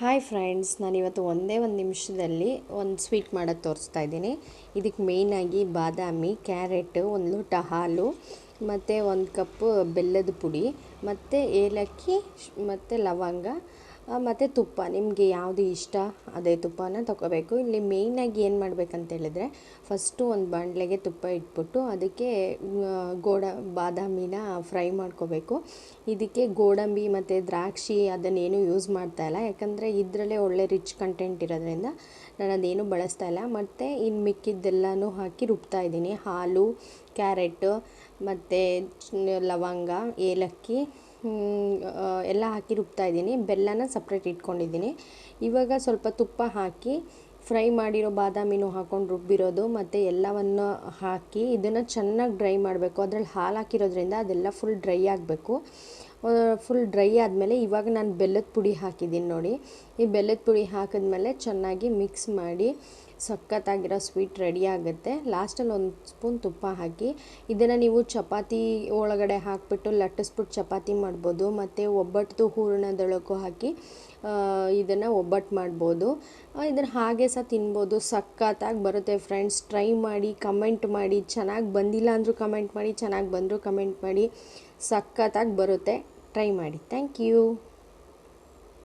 Hi friends ನಾನಿವತ್ತು ಒಂದೇ ಒಂದು ನಿಮಿಷದಲ್ಲಿ ಒಂದು ಸ್ವೀಟ್ ಮಾಡೋದು ತೋರಿಸ್ತಾ ಇದ್ದೀನಿ. ಇದಕ್ಕೆ ಮೇಯ್ನಾಗಿ ಬಾದಾಮಿ ಕ್ಯಾರೆಟು ಒಂದು ಲೋಟ ಹಾಲು, ಮತ್ತು ಒಂದು ಕಪ್ ಬೆಲ್ಲದ ಪುಡಿ, ಮತ್ತು ಏಲಕ್ಕಿ ಮತ್ತು ಲವಂಗ ಮತ್ತು ತುಪ್ಪ, ನಿಮಗೆ ಯಾವುದು ಇಷ್ಟ, ಅದೇ ತುಪ್ಪನ ತಗೋಬೇಕು ಇಲ್ಲಿ ಮೇಯ್ನಾಗಿ ಏನು ಮಾಡ್ಬೇಕಂತ ಹೇಳಿದ್ರೆ ಫಸ್ಟು ಒಂದು ಬಾಣಲೆಗೆ ತುಪ್ಪ ಇಟ್ಬಿಟ್ಟು ಅದಕ್ಕೆ ಗೋಡ, ಬಾದಾಮಿನ ಫ್ರೈ ಮಾಡ್ಕೋಬೇಕು. ಇದಕ್ಕೆ ಗೋಡಂಬಿ ಮತ್ತು ದ್ರಾಕ್ಷಿ ಅದನ್ನೇನು ಯೂಸ್ ಮಾಡ್ತಾ ಇಲ್ಲ. ಯಾಕಂದರೆ ಇದರಲ್ಲೇ ಒಳ್ಳೆ ರಿಚ್ ಕಂಟೆಂಟ್ ಇರೋದ್ರಿಂದ ನಾನು ಅದೇನು ಬಳಸ್ತಾ ಇಲ್ಲ. ಮತ್ತು ಇನ್ನು ಮಿಕ್ಕಿದ್ದೆಲ್ಲನೂ ಹಾಕಿ ರುಬ್ತಾ ಇದ್ದೀನಿ. ಹಾಲು, ಕ್ಯಾರೆಟ್, ಮತ್ತು ಲವಂಗ, ಏಲಕ್ಕಿ ಎಲ್ಲ ಹಾಕಿ ರುಬ್ತಾ ಇದ್ದೀನಿ. ಬೆಲ್ಲನ ಸಪ್ರೇಟ್ ಇಟ್ಕೊಂಡಿದ್ದೀನಿ. ಇವಾಗ ಸ್ವಲ್ಪ ತುಪ್ಪ ಹಾಕಿ ಫ್ರೈ ಮಾಡಿರೋ ಬಾದಾಮಿನೂ ಹಾಕೊಂಡು ರುಬ್ಬಿರೋದು, ಮತ್ತು ಎಲ್ಲವನ್ನು ಹಾಕಿ ಇದನ್ನು ಚೆನ್ನಾಗಿ ಡ್ರೈ ಮಾಡಬೇಕು. ಅದರಲ್ಲಿ ಹಾಲು ಹಾಕಿರೋದ್ರಿಂದ ಅದೆಲ್ಲ ಫುಲ್ ಡ್ರೈ ಆಗಬೇಕು. ಫುಲ್ ಡ್ರೈ ಆದಮೇಲೆ ಇವಾಗ ನಾನು ಬೆಲ್ಲದ ಪುಡಿ ಹಾಕಿದ್ದೀನಿ ನೋಡಿ. ಈ ಬೆಲ್ಲದ ಪುಡಿ ಹಾಕಿದ್ಮೇಲೆ ಚೆನ್ನಾಗಿ ಮಿಕ್ಸ್ ಮಾಡಿ ಸಖತ್ತಾಗಿರೋ ಸ್ವೀಟ್ ರೆಡಿ ಆಗುತ್ತೆ. ಲಾಸ್ಟಲ್ಲಿ ಒಂದು ಸ್ಪೂನ್ ತುಪ್ಪ ಹಾಕಿ, ಇದನ್ನು ನೀವು ಚಪಾತಿ ಒಳಗಡೆ ಹಾಕಿಬಿಟ್ಟು ಲಟ್ಟಿಸ್ಬಿಟ್ಟು ಚಪಾತಿ ಮಾಡ್ಬೋದು. ಮತ್ತು ಒಬ್ಬಟ್ಟು ಹೂರಣದೊಳಗೂ ಹಾಕಿ ಇದನ್ನು ಒಬ್ಬಟ್ಟು ಮಾಡ್ಬೋದು. ಇದನ್ನು ಹಾಗೆ ಸಹ ತಿನ್ಬೋದು. ಸಖತ್ತಾಗಿ ಬರುತ್ತೆ ಫ್ರೆಂಡ್ಸ್. ಟ್ರೈ ಮಾಡಿ, ಕಮೆಂಟ್ ಮಾಡಿ. ಚೆನ್ನಾಗಿ ಬಂದಿಲ್ಲ ಅಂದರೂ ಕಮೆಂಟ್ ಮಾಡಿ, ಚೆನ್ನಾಗಿ ಬಂದರೂ ಕಮೆಂಟ್ ಮಾಡಿ. ಸಖತ್ತಾಗಿ ಬರುತ್ತೆ. ಟ್ರೈ ಮಾಡಿ. Thank you.